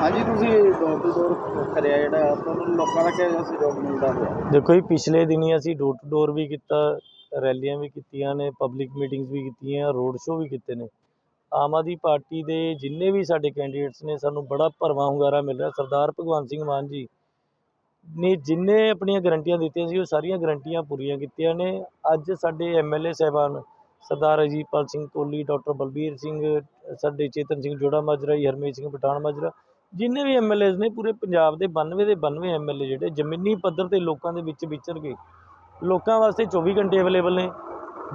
ਹਾਂਜੀ, ਤੁਸੀਂ door to door ਕਰਿਆ ਜਿਹੜਾ, ਤੁਹਾਨੂੰ ਲੋਕਾਂ ਦਾ ਕਿਹੋ ਸਹਿਯੋਗ ਮਿਲਦਾ ਹੋਇਆ ਦੇਖੋ ਜੀ, ਪਿਛਲੇ ਦਿਨੀ ਅਸੀਂ ਡੋਰ ਟੂ ਡੋਰ ਵੀ ਕੀਤਾ, ਰੈਲੀਆਂ ਵੀ ਕੀਤੀਆਂ ਨੇ ਪਬਲਿਕ ਮੀਟਿੰਗਸ ਵੀ ਕੀਤੀਆਂ ਰੋਡ ਸ਼ੋਅ ਵੀ ਕੀਤੇ ਨੇ। ਆਮ ਆਦਮੀ ਪਾਰਟੀ ਦੇ ਜਿੰਨੇ ਵੀ ਸਾਡੇ ਕੈਂਡੀਡੇਟਸ ਨੇ, ਸਾਨੂੰ ਬੜਾ ਭਰਵਾਂ ਹੁੰਗਾਰਾ ਮਿਲ ਰਿਹਾ। ਸਰਦਾਰ ਭਗਵੰਤ ਸਿੰਘ ਮਾਨ ਜੀ ਨੇ ਜਿੰਨੇ ਆਪਣੀਆਂ ਗਰੰਟੀਆਂ ਦਿੱਤੀਆਂ ਸੀ, ਉਹ ਸਾਰੀਆਂ ਗਰੰਟੀਆਂ ਪੂਰੀਆਂ ਕੀਤੀਆਂ ਨੇ। ਅੱਜ ਸਾਡੇ ਐਮਐਲਏ ਸਾਹਿਬਾਨ ਸਰਦਾਰ ਅਜੀਤਪਾਲ ਸਿੰਘ ਕੋਹਲੀ ਡਾਕਟਰ ਬਲਬੀਰ ਸਿੰਘ, ਸਾਡੇ ਚੇਤਨ ਸਿੰਘ ਜੋੜਾ ਮਾਜਰਾ ਜੀ ਹਰਮੀਤ ਸਿੰਘ ਪਠਾਨ ਮਾਜਰਾ ਜਿੰਨੇ ਵੀ ਐਮਐਲਏਜ਼ ਨੇ ਪੂਰੇ ਪੰਜਾਬ ਦੇ 92 ਦੇ 92 ਐਮਐਲਏ ਜਿਹੜੇ ਜ਼ਮੀਨੀ ਪੱਧਰ ਤੇ ਲੋਕਾਂ ਦੇ ਵਿੱਚ ਵਿਚਰ ਕੇ ਲੋਕਾਂ ਵਾਸਤੇ 24 ਘੰਟੇ ਅਵੇਲੇਬਲ ਨੇ,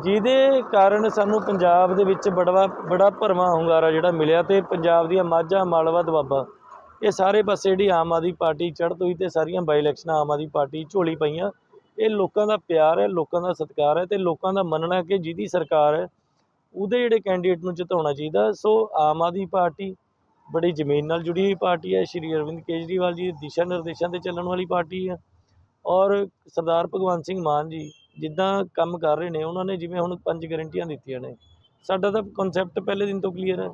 ਜਿਹਦੇ ਕਾਰਨ ਸਾਨੂੰ ਪੰਜਾਬ ਦੇ ਵਿੱਚ ਬੜਾ ਬੜਾ ਭਰਵਾਂ ਹੁੰਗਾਰਾ ਜਿਹੜਾ ਮਿਲਿਆ ਤੇ ਪੰਜਾਬ ਦੀਆਂ ਮਾਝਾ, ਮਾਲਵਾ, ਦੁਆਬਾ, ਇਹ ਸਾਰੇ ਪਾਸੇ ਜਿਹੜੀ ਆਮ ਆਦਮੀ ਪਾਰਟੀ ਚੜ੍ਹਤ ਹੋਈ ਤੇ ਸਾਰੀਆਂ ਬਾਈ ਇਲੈਕਸ਼ਨਾਂ ਆਮ ਆਦਮੀ ਪਾਰਟੀ ਝੋਲੀ ਪਈਆਂ। ਇਹ ਲੋਕਾਂ ਦਾ ਪਿਆਰ ਹੈ, ਲੋਕਾਂ ਦਾ ਸਤਿਕਾਰ ਹੈ ਤੇ ਲੋਕਾਂ ਦਾ ਮੰਨਣਾ ਕਿ ਜਿਹਦੀ ਸਰਕਾਰ ਹੈ, ਉਹਦੇ ਜਿਹੜੇ ਕੈਂਡੀਡੇਟ ਨੂੰ ਜਿਤਾਉਣਾ ਚਾਹੀਦਾ। ਸੋ ਆਮ ਆਦਮੀ ਪਾਰਟੀ ਬੜੀ ਜ਼ਮੀਨ ਨਾਲ ਜੁੜੀ ਹੋਈ ਪਾਰਟੀ ਹੈ, ਸ਼੍ਰੀ ਅਰਵਿੰਦ ਕੇਜਰੀਵਾਲ ਜੀ ਦੇ ਦਿਸ਼ਾ ਨਿਰਦੇਸ਼ਾਂ ਤੇ ਚੱਲਣ ਵਾਲੀ ਪਾਰਟੀ ਹੈ ਔਰ ਸਰਦਾਰ ਭਗਵੰਤ ਸਿੰਘ ਮਾਨ ਜੀ ਜਿੱਦਾਂ ਕੰਮ ਕਰ ਰਹੇ ਨੇ, ਉਹਨਾਂ ਨੇ ਜਿਵੇਂ ਹੁਣ ਪੰਜ ਗਰੰਟੀਆਂ ਦਿੱਤੀਆਂ ਨੇ। ਸਾਡਾ ਤਾਂ ਕਨਸੈਪਟ ਪਹਿਲੇ ਦਿਨ ਤੋਂ ਕਲੀਅਰ ਹੈ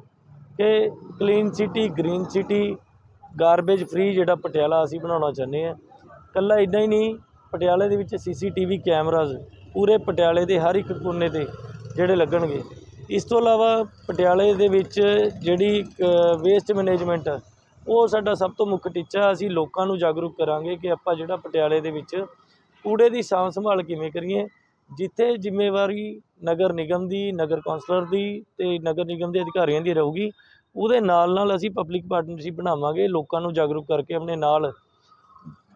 ਕਿ clean city green city garbage free ਜਿਹੜਾ ਪਟਿਆਲਾ ਅਸੀਂ ਬਣਾਉਣਾ ਚਾਹੁੰਦੇ ਹਾਂ। ਕੱਲਾ ਇਦਾਂ ਹੀ ਨਹੀਂ, ਪਟਿਆਲੇ ਦੇ ਵਿੱਚ ਸੀਸੀਟੀਵੀ ਕੈਮਰਾਜ਼ ਪੂਰੇ ਪਟਿਆਲੇ ਦੇ ਹਰ ਇੱਕ ਕੋਨੇ ਤੇ ਜਿਹੜੇ ਲੱਗਣਗੇ। ਇਸ ਤੋਂ ਇਲਾਵਾ ਪਟਿਆਲੇ ਦੇ ਵਿੱਚ ਜਿਹੜੀ ਵੇਸਟ ਮੈਨੇਜਮੈਂਟ ਆ, ਉਹ ਸਾਡਾ ਸਭ ਤੋਂ ਮੁੱਖ ਟੀਚਾ। ਅਸੀਂ ਲੋਕਾਂ ਨੂੰ ਜਾਗਰੂਕ ਕਰਾਂਗੇ ਕਿ ਆਪਾਂ ਜਿਹੜਾ ਪਟਿਆਲੇ ਦੇ ਵਿੱਚ ਕੂੜੇ ਦੀ ਸਾਂਭ ਸੰਭਾਲ ਕਿਵੇਂ ਕਰੀਏ, ਜਿੱਥੇ ਜ਼ਿੰਮੇਵਾਰੀ ਨਗਰ ਨਿਗਮ ਦੀ, ਨਗਰ ਕੌਂਸਲਰ ਦੀ ਅਤੇ ਨਗਰ ਨਿਗਮ ਦੇ ਅਧਿਕਾਰੀਆਂ ਦੀ ਰਹੂਗੀ, ਉਹਦੇ ਨਾਲ ਨਾਲ ਅਸੀਂ ਪਬਲਿਕ ਪਾਰਟਨਰਸ਼ਿਪ ਬਣਾਵਾਂਗੇ, ਲੋਕਾਂ ਨੂੰ ਜਾਗਰੂਕ ਕਰਕੇ ਆਪਣੇ ਨਾਲ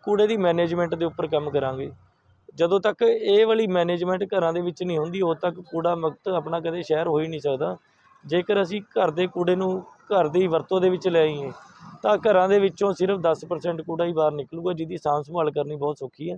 ਕੂੜੇ ਦੀ ਮੈਨੇਜਮੈਂਟ ਦੇ ਉੱਪਰ ਕੰਮ ਕਰਾਂਗੇ। ਜਦੋਂ ਤੱਕ ਇਹ ਵਾਲੀ ਮੈਨੇਜਮੈਂਟ ਘਰਾਂ ਦੇ ਵਿੱਚ ਨਹੀਂ ਹੁੰਦੀ, ਉਦੋਂ ਤੱਕ ਕੂੜਾ ਮੁਕਤ ਆਪਣਾ ਕਦੇ ਸ਼ਹਿਰ ਹੋ ਹੀ ਨਹੀਂ ਸਕਦਾ। ਜੇਕਰ ਅਸੀਂ ਘਰ ਦੇ ਕੂੜੇ ਨੂੰ ਘਰ ਦੀ ਵਰਤੋਂ ਦੇ ਵਿੱਚ ਲੈ ਆਈਏ, ਤਾਂ ਘਰਾਂ ਦੇ ਵਿੱਚੋਂ ਸਿਰਫ 10% ਕੂੜਾ ਹੀ ਬਾਹਰ ਨਿਕਲੂਗਾ, ਜਿਹਦੀ ਸਾਂਭ ਸੰਭਾਲ ਕਰਨੀ ਬਹੁਤ ਸੌਖੀ ਹੈ।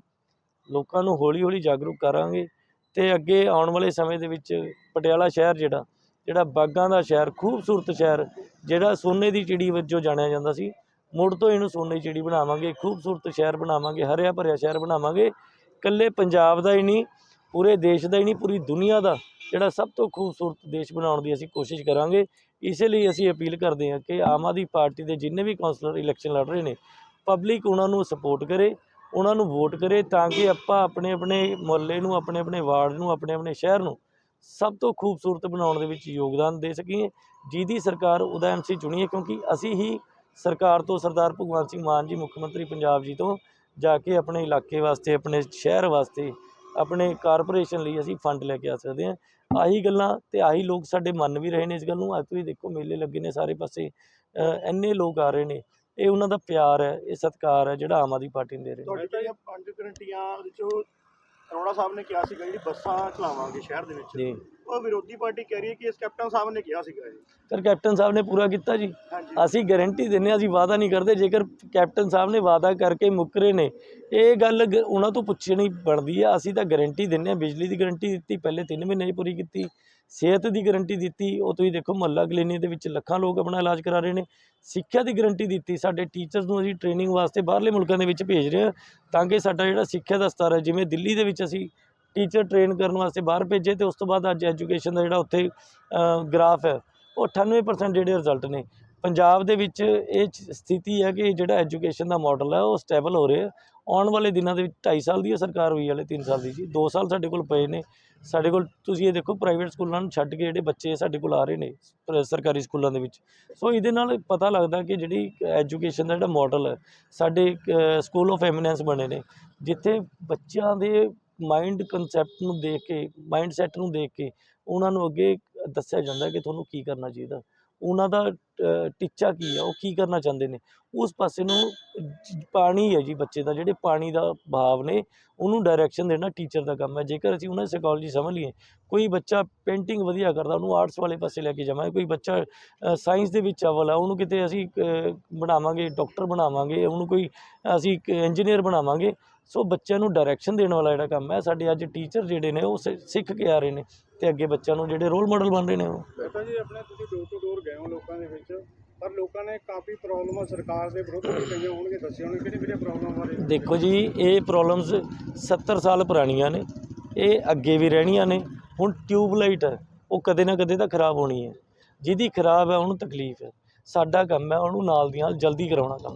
ਲੋਕਾਂ ਨੂੰ ਹੌਲੀ ਹੌਲੀ ਜਾਗਰੂਕ ਕਰਾਂਗੇ ਤੇ ਅੱਗੇ ਆਉਣ ਵਾਲੇ ਸਮੇਂ ਦੇ ਵਿੱਚ ਪਟਿਆਲਾ ਸ਼ਹਿਰ ਜਿਹੜਾ ਜਿਹੜਾ ਬਾਗਾਂ ਦਾ ਸ਼ਹਿਰ, ਖੂਬਸੂਰਤ ਸ਼ਹਿਰ, ਜਿਹੜਾ ਸੋਨੇ ਦੀ ਚਿੜੀ ਵਜੋਂ ਜਾਣਿਆ ਜਾਂਦਾ ਸੀ, ਮੁੜ ਤੋਂ ਇਹਨੂੰ ਸੋਨੇ ਦੀ ਚਿੜੀ ਬਣਾਵਾਂਗੇ, ਖੂਬਸੂਰਤ ਸ਼ਹਿਰ ਬਣਾਵਾਂਗੇ, ਹਰਿਆ ਭਰਿਆ ਸ਼ਹਿਰ ਬਣਾਵਾਂਗੇ। ਇਕੱਲੇ ਪੰਜਾਬ ਦਾ ਹੀ ਨਹੀਂ, ਪੂਰੇ ਦੇਸ਼ ਦਾ ਹੀ ਨਹੀਂ, ਪੂਰੀ ਦੁਨੀਆ ਦਾ ਜਿਹੜਾ ਸਭ ਤੋਂ ਖੂਬਸੂਰਤ ਦੇਸ਼ ਬਣਾਉਣ ਦੀ ਅਸੀਂ ਕੋਸ਼ਿਸ਼ ਕਰਾਂਗੇ। ਇਸੇ ਲਈ ਅਸੀਂ ਅਪੀਲ ਕਰਦੇ ਹਾਂ ਕਿ ਆਮ ਆਦਮੀ ਪਾਰਟੀ ਦੇ ਜਿੰਨੇ ਵੀ ਕੌਂਸਲਰ ਇਲੈਕਸ਼ਨ ਲੜ ਰਹੇ ਨੇ, ਪਬਲਿਕ ਉਹਨਾਂ ਨੂੰ ਸਪੋਰਟ ਕਰੇ, ਉਹਨਾਂ ਨੂੰ ਵੋਟ ਕਰੇ ਤਾਂ ਕਿ ਆਪਾਂ ਆਪਣੇ ਆਪਣੇ ਮੁਹੱਲੇ ਨੂੰ ਆਪਣੇ ਆਪਣੇ ਵਾਰਡ ਨੂੰ ਆਪਣੇ ਆਪਣੇ ਸ਼ਹਿਰ ਨੂੰ ਸਭ ਤੋਂ ਖੂਬਸੂਰਤ ਬਣਾਉਣ ਦੇ ਵਿੱਚ ਯੋਗਦਾਨ ਦੇ ਸਕੀਏ। ਜਿਹਦੀ ਸਰਕਾਰ ਉਹਦਾ ਐਮਸੀ ਚੁਣੀਏ ਕਿਉਂਕਿ ਅਸੀਂ ਹੀ ਸਰਕਾਰ ਤੋਂ ਸਰਦਾਰ ਭਗਵੰਤ ਸਿੰਘ ਮਾਨ ਜੀ, ਮੁੱਖ ਮੰਤਰੀ ਪੰਜਾਬ ਜੀ ਤੋਂ ਜਾ ਕੇ ਆਪਣੇ ਇਲਾਕੇ ਵਾਸਤੇ ਆਪਣੇ ਸ਼ਹਿਰ ਵਾਸਤੇ ਆਪਣੇ ਕਾਰਪੋਰੇਸ਼ਨ ਲਈ ਅਸੀਂ ਫੰਡ ਲੈ ਕੇ ਆ ਸਕਦੇ ਹਾਂ। ਆਹੀ ਗੱਲਾਂ ਤੇ ਆਹੀ ਲੋਕ ਸਾਡੇ ਮੰਨ ਵੀ ਰਹੇ ਨੇ ਇਸ ਗੱਲ ਨੂੰ। ਅੱਜ ਤੁਸੀਂ ਦੇਖੋ ਮੇਲੇ ਲੱਗੇ ਨੇ ਸਾਰੇ ਪਾਸੇ। ਅ, ਇੰਨੇ ਲੋਕ ਆ ਰਹੇ ਨੇ। ਇਹ ਉਹਨਾਂ ਦਾ ਪਿਆਰ ਹੈ ਇਹ ਸਤਿਕਾਰ ਹੈ ਜਿਹੜਾ ਆਮ ਆਦਮੀ ਪਾਰਟੀ ਨੂੰ ਦੇ ਰਹੇ ਨੇ। ਤੁਹਾਡੀ ਜਿਹੜੀਆਂ ਪੰਜ ਗਰੰਟੀਆਂ ਵਿੱਚੋਂ ਅਰੋੜਾ ਸਾਹਿਬ ਨੇ ਕਿਹਾ ਸੀਗਾ ਜਿਹੜੀ ਬੱਸਾਂ ਚਲਾਵਾਂਗੇ ਸ਼ਹਿਰ ਦੇ ਵਿੱਚ। ਜੀ। ਉਹ ਵਿਰੋਧੀ ਪਾਰਟੀ ਕਹਿ ਰਹੀ ਹੈ ਕਿ ਇਸ ਕੈਪਟਨ ਸਾਹਿਬ ਨੇ ਕਿਹਾ ਸੀਗਾ ਇਹ ਸਰ ਕੈਪਟਨ ਸਾਹਿਬ ਨੇ ਪੂਰਾ ਕੀਤਾ ਜੀ। ਅਸੀਂ ਗਾਰੰਟੀ ਹਾਂ ਅਸੀਂ ਵਾਅਦਾ ਨਹੀਂ ਕਰਦੇ। ਜੇਕਰ ਕੈਪਟਨ ਸਾਹਿਬ ਨੇ ਵਾਅਦਾ ਕਰਕੇ ਮੁੱਕਰੇ ਨੇ ਇਹ ਗੱਲ ਗ- ਉਹਨਾਂ ਤੋਂ ਪੁੱਛਣੀ ਬਣਦੀ ਆ। ਅਸੀਂ ਤਾਂ ਗਾਰੰਟੀ ਦਿੰਦੇ ਹਾਂ ਬਿਜਲੀ ਦੀ ਗਾਰੰਟੀ ਦਿੱਤੀ ਪਹਿਲੇ 3 ਮਹੀਨੇ 'ਚ ਪੂਰੀ ਕੀਤੀ। ਸਿਹਤ ਦੀ ਗਾਰੰਟੀ ਦਿੱਤੀ, ਉਹ ਤੁਸੀਂ ਦੇਖੋ ਮਹੱਲਾ ਕਲੀਨਿਕ ਦੇ ਵਿੱਚ ਲੱਖਾਂ ਲੋਕ ਆਪਣਾ ਇਲਾਜ ਕਰਾ ਰਹੇ ਨੇ, ਸਿੱਖਿਆ ਦੀ ਗਾਰੰਟੀ ਦਿੱਤੀ, ਸਾਡੇ ਟੀਚਰਸ ਨੂੰ ਅਸੀਂ ਟ੍ਰੇਨਿੰਗ ਵਾਸਤੇ ਬਾਹਰਲੇ ਮੁਲਕਾਂ ਦੇ ਵਿੱਚ ਭੇਜ ਰਹੇ ਹਾਂ, ਤਾਂ ਕਿ ਸਾਡਾ ਜਿਹੜਾ ਸਿੱਖਿਆ ਦਾ ਸਤਰ ਹੈ, ਜਿਵੇਂ ਦਿੱਲੀ ਦੇ ਵਿੱਚ ਅਸੀਂ ਟੀਚਰ ਟ੍ਰੇਨ ਕਰਨ ਵਾਸਤੇ ਬਾਹਰ ਭੇਜੇ ਤੇ ਉਸ ਤੋਂ ਬਾਅਦ ਅੱਜ ਐਜੂਕੇਸ਼ਨ ਦਾ ਜਿਹੜਾ ਉੱਥੇ ਗ੍ਰਾਫ ਹੈ, ਉਹ 98% ਜਿਹੜੇ ਰਿਜ਼ਲਟ ਨੇ। ਪੰਜਾਬ ਦੇ ਵਿੱਚ ਇਹ ਸਥਿਤੀ ਹੈ ਕਿ ਜਿਹੜਾ ਐਜੂਕੇਸ਼ਨ ਦਾ ਮਾਡਲ ਹੈ, ਉਹ ਸਟੇਬਲ ਹੋ ਰਿਹਾ ਆਉਣ ਵਾਲੇ ਦਿਨਾਂ ਦੇ ਵਿੱਚ 2.5 ਸਾਲ ਦੀ ਹੈ ਸਰਕਾਰ ਹੋਈ ਵਾਲੇ 3 ਸਾਲ ਦੀ ਜੀ। 2 ਸਾਲ ਸਾਡੇ ਕੋਲ ਪਏ ਨੇ। ਸਾਡੇ ਕੋਲ ਤੁਸੀਂ ਇਹ ਦੇਖੋ ਪ੍ਰਾਈਵੇਟ ਸਕੂਲਾਂ ਨੂੰ ਛੱਡ ਕੇ ਜਿਹੜੇ ਬੱਚੇ ਸਾਡੇ ਕੋਲ ਆ ਰਹੇ ਨੇ ਪ- ਸਰਕਾਰੀ ਸਕੂਲਾਂ ਦੇ ਵਿੱਚ। ਸੋ ਇਹਦੇ ਨਾਲ ਪਤਾ ਲੱਗਦਾ ਕਿ ਜਿਹੜੀ ਐਜੂਕੇਸ਼ਨ ਦਾ ਜਿਹੜਾ ਮਾਡਲ ਹੈ, ਸਾਡੇ ਸਕੂਲ ਆਫ ਐਮੀਨੈਂਸ ਬਣੇ ਨੇ। ਜਿੱਥੇ ਬੱਚਿਆਂ ਦੇ ਮਾਈਂਡ ਕਨਸੈਪਟ ਨੂੰ ਦੇਖ ਕੇ ਮਾਈਂਡ ਸੈਟ ਨੂੰ ਦੇਖ ਕੇ ਉਹਨਾਂ ਨੂੰ ਅੱਗੇ ਦੱਸਿਆ ਜਾਂਦਾ ਕਿ ਤੁਹਾਨੂੰ ਕੀ ਕਰਨਾ ਚਾਹੀਦਾ। ਉਹਨਾਂ ਦਾ ਅ, ਟੀਚਾ ਕੀ ਹੈ ਉਹ ਕੀ ਕਰਨਾ ਚਾਹੁੰਦੇ ਨੇ? ਉਸ ਪਾਸੇ ਨੂੰ ਪਾਣੀ ਹੈ ਜੀ ਬੱਚੇ ਦਾ ਜਿਹੜੇ ਪਾਣੀ ਦਾ ਭਾਵ ਨੇ ਉਹਨੂੰ ਡਾਇਰੈਕਸ਼ਨ ਦੇਣਾ ਟੀਚਰ ਦਾ ਕੰਮ ਹੈ। ਜੇਕਰ ਅਸੀਂ ਉਹਨਾਂ ਦੀ ਸਾਈਕੋਲੋਜੀ ਸਮਝ ਲਈਏ ਕੋਈ ਬੱਚਾ ਪੇਂਟਿੰਗ ਵਧੀਆ ਕਰਦਾ ਉਹਨੂੰ ਆਰਟਸ ਵਾਲੇ ਪਾਸੇ ਲੈ ਕੇ ਜਾਵਾਂਗੇ ਕੋਈ ਬੱਚਾ ਸਾਇੰਸ ਦੇ ਵਿੱਚ ਅਵਲ ਆ ਉਹਨੂੰ ਕਿਤੇ ਅਸੀਂ ਬਣਾਵਾਂਗੇ ਡਾਕਟਰ ਬਣਾਵਾਂਗੇ ਉਹਨੂੰ ਕੋਈ ਅਸੀਂ ਇੰਜੀਨੀਅਰ ਬਣਾਵਾਂਗੇ ਸੋ ਬੱਚਿਆਂ ਨੂੰ ਡਾਇਰੈਕਸ਼ਨ ਦੇਣ ਵਾਲਾ ਜਿਹੜਾ ਕੰਮ ਹੈ ਸਾਡੇ ਅੱਜ ਟੀਚਰ ਜਿਹੜੇ ਨੇ ਉਹ ਸਿੱਖ ਕੇ ਆ ਰਹੇ ਨੇ ਤੇ ਅੱਗੇ ਬੱਚਿਆਂ ਨੂੰ ਜਿਹੜੇ ਰੋਲ ਮਾਡਲ ਬਣ ਰਹੇ ਨੇ ਉਹ। ਬੇਟਾ ਜੀ ਆਪਣੇ ਤੁਸੀਂ ਡੋਰ ਟੂ ਡੋਰ ਗਏ ਹੋ ਲੋਕਾਂ ਦੇ ਵਿੱਚ ਪਰ ਲੋਕਾਂ ਨੇ ਕਾਫੀ ਪ੍ਰੋਬਲਮਾਂ ਸਰਕਾਰ ਦੇ ਵਿਰੁੱਧ ਵੀ ਕਹੀਆਂ ਹੋਣਗੇ ਦੱਸਿਆ ਹੋਣਗੇ ਕਿਹੜੀ ਕਿਹੜੀਆਂ ਪ੍ਰੋਬਲਮ ਬਾਰੇ? ਦੇਖੋ ਜੀ ਇਹ ਪ੍ਰੋਬਲਮਸ 70 ਸਾਲ ਪੁਰਾਣੀਆਂ ਨੇ ਇਹ ਅੱਗੇ ਵੀ ਰਹਿਣੀਆਂ ਨੇ ਹੁਣ ਟਿਊਬਲਾਈਟ ਹੈ ਉਹ ਕਦੇ ਨਾ ਕਦੇ ਤਾਂ ਖਰਾਬ ਹੋਣੀ ਹੈ। ਜਿਹਦੀ ਖਰਾਬ ਹੈ ਉਹਨੂੰ ਤਕਲੀਫ ਹੈ। ਸਾਡਾ ਕੰਮ ਹੈ ਉਹਨੂੰ ਨਾਲ ਦੀ ਨਾਲ ਜਲਦੀ ਕਰਾਉਣਾ ਕੰਮ।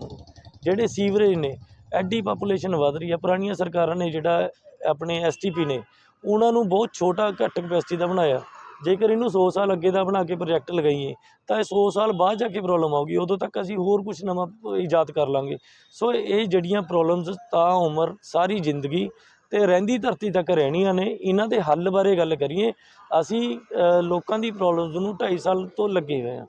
ਜਿਹੜੇ ਸੀਵਰੇਜ ਨੇ ਐਡੀ ਪਾਪੂਲੇਸ਼ਨ ਵਧ ਰਹੀ ਹੈ ਪੁਰਾਣੀਆਂ ਸਰਕਾਰਾਂ ਨੇ ਜਿਹੜਾ ਆਪਣੇ ਐਸਟੀਪੀ ਨੇ, ਉਹਨਾਂ ਨੂੰ ਬਹੁਤ ਛੋਟਾ ਘੱਟ ਕਪੈਸਿਟੀ ਦਾ ਬਣਾਇਆ। ਜੇਕਰ ਇਹਨੂੰ 100 ਸਾਲ ਅੱਗੇ ਦਾ ਬਣਾ ਕੇ ਪ੍ਰੋਜੈਕਟ ਲਗਾਈਏ, ਤਾਂ ਇਹ 100 ਸਾਲ ਬਾਅਦ ਜਾ ਕੇ ਪ੍ਰੋਬਲਮ ਆਊਗੀ, ਉਦੋਂ ਤੱਕ ਅਸੀਂ ਹੋਰ ਕੁਝ ਨਵਾਂ ਇਜਾਦ ਕਰ ਲਾਂਗੇ। ਸੋ ਇਹ ਜਿਹੜੀਆਂ ਪ੍ਰੋਬਲਮਸ ਤਾਂ ਉਮਰ, ਸਾਰੀ ਜ਼ਿੰਦਗੀ ਤੇ ਰਹਿੰਦੀ ਧਰਤੀ ਤੱਕ ਰਹਿਣੀਆਂ ਨੇ, ਇਹਨਾਂ ਦੇ ਹੱਲ ਬਾਰੇ ਗੱਲ ਕਰੀਏ, ਅਸੀਂ ਲੋਕਾਂ ਦੀ ਪ੍ਰੋਬਲਮਸ ਨੂੰ 2.5 ਸਾਲ ਤੋਂ ਲੱਗੇ ਹੋਏ ਆ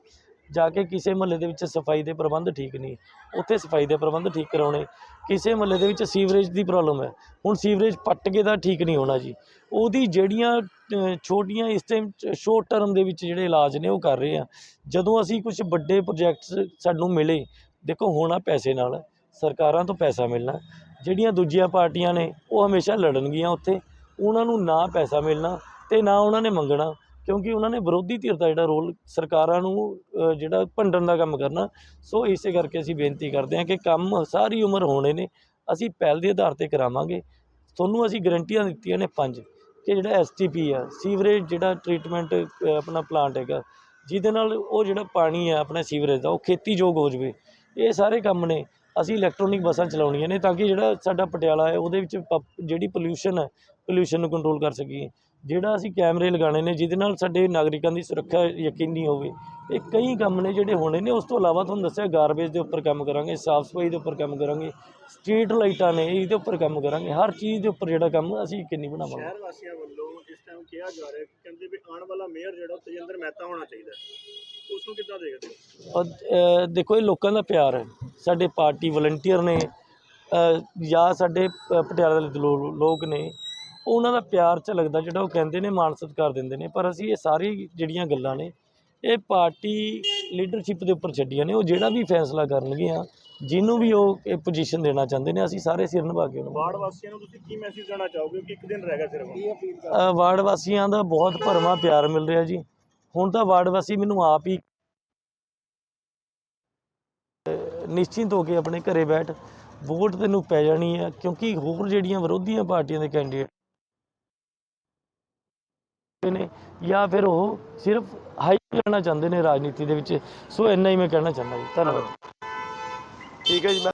ਜਾ ਕੇ ਕਿਸੇ ਮਹੱਲੇ ਦੇ ਵਿੱਚ ਸਫ਼ਾਈ ਦੇ ਪ੍ਰਬੰਧ ਠੀਕ ਨਹੀਂ ਉੱਥੇ ਸਫ਼ਾਈ ਦੇ ਪ੍ਰਬੰਧ ਠੀਕ ਕਰਾਉਣੇ, ਕਿਸੇ ਮਹੱਲੇ ਦੇ ਵਿੱਚ ਸੀਵਰੇਜ ਦੀ ਪ੍ਰੋਬਲਮ ਹੈ। ਹੁਣ ਸੀਵਰੇਜ ਪੱਟ ਕੇ ਤਾਂ ਠੀਕ ਨਹੀਂ ਹੋਣਾ ਜੀ। ਉਹਦੀ ਜਿਹੜੀਆਂ ਛੋਟੀਆਂ ਇਸ ਟਾਈਮ ਸ਼ੋਰਟ ਟਰਮ ਦੇ ਵਿੱਚ ਜਿਹੜੇ ਇਲਾਜ ਨੇ ਉਹ ਕਰ ਰਹੇ ਆ। ਜਦੋਂ ਅਸੀਂ ਕੁਝ ਵੱਡੇ ਪ੍ਰੋਜੈਕਟਸ ਸਾਨੂੰ ਮਿਲੇ, ਦੇਖੋ ਹੋਣਾ ਪੈਸੇ ਨਾਲ, ਸਰਕਾਰਾਂ ਤੋਂ ਪੈਸਾ ਮਿਲਣਾ। ਜਿਹੜੀਆਂ ਦੂਜੀਆਂ ਪਾਰਟੀਆਂ ਨੇ, ਉਹ ਹਮੇਸ਼ਾ ਲੜਨਗੀਆਂ ਉੱਥੇ। ਉਹਨਾਂ ਨੂੰ ਨਾ ਪੈਸਾ ਮਿਲਣਾ ਤੇ ਨਾ ਉਹਨਾਂ ਨੇ ਮੰਗਣਾ। ਕਿਉਂਕਿ ਉਹਨਾਂ ਨੇ ਵਿਰੋਧੀ ਧਿਰ ਦਾ ਜਿਹੜਾ ਰੋਲ ਸਰਕਾਰਾਂ ਨੂੰ ਜਿਹੜਾ ਭੰਡਣ ਦਾ ਕੰਮ ਕਰਨਾ, ਸੋ ਇਸੇ ਕਰਕੇ ਅਸੀਂ ਬੇਨਤੀ ਕਰਦੇ ਹਾਂ ਕਿ ਕੰਮ ਸਾਰੀ ਉਮਰ ਹੋਣੇ ਨੇ, ਅਸੀਂ ਪਹਿਲ ਦੇ ਆਧਾਰ ਤੇ ਕਰਾਵਾਂਗੇ। ਤੁਹਾਨੂੰ ਅਸੀਂ ਗਰੰਟੀਆਂ ਦਿੱਤੀਆਂ ਨੇ ਪੰਜ, ਕਿ ਜਿਹੜਾ ਐਸਟੀਪੀ ਆ, ਸੀਵਰੇਜ ਜਿਹੜਾ ਟ੍ਰੀਟਮੈਂਟ ਆਪਣਾ ਪਲਾਂਟ ਹੈਗਾ, ਜਿਹਦੇ ਨਾਲ ਉਹ ਜਿਹੜਾ ਪਾਣੀ ਆ, ਆਪਣਾ ਸੀਵਰੇਜ ਦਾ, ਉਹ ਖੇਤੀਯੋਗ ਹੋ ਜਾਵੇ। ਇਹ ਸਾਰੇ ਕੰਮ ਨੇ। ਅਸੀਂ ਇਲੈਕਟ੍ਰੋਨਿਕ ਬੱਸਾਂ ਚਲਾਉਣੀਆਂ ਨੇ ਤਾਂ ਕਿ ਜਿਹੜਾ ਸਾਡਾ ਪਟਿਆਲਾ ਹੈ ਉਹਦੇ ਵਿੱਚ ਪਪ- ਜਿਹੜੀ ਪੋਲਿਊਸ਼ਨ ਹੈ ਪੋਲਿਊਸ਼ਨ ਨੂੰ ਕੰਟਰੋਲ ਕਰ ਸਕੀਏ। ਜਿਹੜਾ ਅਸੀਂ ਕੈਮਰੇ ਲਗਾਉਣੇ ਨੇ ਜਿਹਦੇ ਨਾਲ ਸਾਡੇ ਨਾਗਰਿਕਾਂ ਦੀ ਸੁਰੱਖਿਆ ਯਕੀਨੀ ਹੋਵੇ। ਇਹ ਕਈ ਕੰਮ ਨੇ ਜਿਹੜੇ ਹੋਣੇ ਨੇ ਉਸ ਤੋਂ ਇਲਾਵਾ ਤੁਹਾਨੂੰ ਦੱਸਿਆ ਗਾਰਬੇਜ ਦੇ ਉੱਪਰ ਕੰਮ ਕਰਾਂਗੇ ਸਾਫ਼ ਸਫ਼ਾਈ ਦੇ ਉੱਪਰ ਕੰਮ ਕਰਾਂਗੇ ਸਟਰੀਟ ਲਾਈਟਾਂ ਨੇ ਇਹਦੇ ਉੱਪਰ ਕੰਮ ਕਰਾਂਗੇ ਹਰ ਚੀਜ਼ ਦੇ ਉੱਪਰ ਜਿਹੜਾ ਕੰਮ ਅਸੀਂ ਯਕੀਨੀ ਬਣਾਵਾਂਗੇ। ਸ਼ਹਿਰ ਵਾਸੀਆਂ ਵੱਲੋਂ ਇਸ ਟਾਈਮ ਕਿਹਾ ਜਾ ਰਿਹਾ ਕਿ ਕਹਿੰਦੇ ਵੀ ਆਉਣ ਵਾਲਾ ਮੇਅਰ ਜਿਹੜਾ ਉਹ ਤੇਜਿੰਦਰ ਮਹਿਤਾ ਹੋਣਾ ਚਾਹੀਦਾ। ਉਸ ਨੂੰ ਕਿੱਦਾਂ ਦੇਖਦੇ ਹੋ? ਦੇਖੋ ਇਹ ਲੋਕਾਂ ਦਾ ਪਿਆਰ ਹੈ। ਸਾਡੇ ਪਾਰਟੀ ਵਲੰਟੀਅਰ ਨੇ ਜਾਂ ਸਾਡੇ ਪਟਿਆਲਾ ਦੇ ਲੋਕ ਨੇ ਉਹਨਾਂ ਦਾ ਪਿਆਰ ਚ ਲੱਗਦਾ ਜਿਹੜਾ ਉਹ ਕਹਿੰਦੇ ਨੇ ਮਾਣ ਸਤਿਕਾਰ ਦਿੰਦੇ ਨੇ। ਪਰ ਅਸੀਂ ਇਹ ਸਾਰੀ ਜਿਹੜੀਆਂ ਗੱਲਾਂ ਨੇ ਇਹ ਪਾਰਟੀ ਲੀਡਰਸ਼ਿਪ ਦੇ ਉੱਪਰ ਛੱਡੀਆਂ ਨੇ। ਉਹ ਜਿਹੜਾ ਵੀ ਫੈਸਲਾ ਕਰਨਗੀਆਂ ਜਿਹਨੂੰ ਵੀ ਉਹ ਇਹ ਪੋਜੀਸ਼ਨ ਦੇਣਾ ਚਾਹੁੰਦੇ ਨੇ ਅਸੀਂ ਸਾਰੇ ਸਿਰ ਨਿਭਾ ਕੇ ਉਹਨਾਂ ਵਾਰਡ ਵਾਸੀਆਂ ਨੂੰ ਤੁਸੀਂ ਕੀ ਮੈਸੇਜ ਦੇਣਾ ਚਾਹੋਗੇ ਕਿ ਇੱਕ ਦਿਨ ਰਹਿ ਗਿਆ ਸਿਰਫ? ਕੀ ਅਪੀਲ ਕਰ ਅ, ਵਾਰਡ ਵਾਸੀਆਂ ਦਾ ਬਹੁਤ ਭਰਵਾਂ ਪਿਆਰ ਮਿਲ ਰਿਹਾ ਜੀ। ਹੁਣ ਤਾਂ ਵਾਰਡ ਵਾਸੀ ਮੈਨੂੰ ਆਪ ਹੀ ਨਿਸ਼ਚਿੰਤ ਹੋ ਕੇ ਆਪਣੇ ਘਰੇ ਬੈਠ ਵੋਟ ਤੈਨੂੰ ਪੈ ਜਾਣੀ ਹੈ ਕਿਉਂਕਿ ਹੋਰ ਜਿਹੜੀਆਂ ਵਿਰੋਧੀਆਂ ਪਾਰਟੀਆਂ ਦੇ ਕੈਂਡੀਡੇਟ ਨੇ ਜਾਂ ਫਿਰ ਉਹ ਸਿਰਫ ਹਾਈ ਲੈਣਾ ਚਾਹੁੰਦੇ ਨੇ ਰਾਜਨੀਤੀ ਦੇ ਵਿੱਚ, ਸੋ ਇੰਨਾ ਹੀ ਮੈਂ ਕਹਿਣਾ ਚਾਹੁੰਦਾ ਜੀ, ਧੰਨਵਾਦ। ਠੀਕ ਹੈ ਜੀ, ਮੈਂ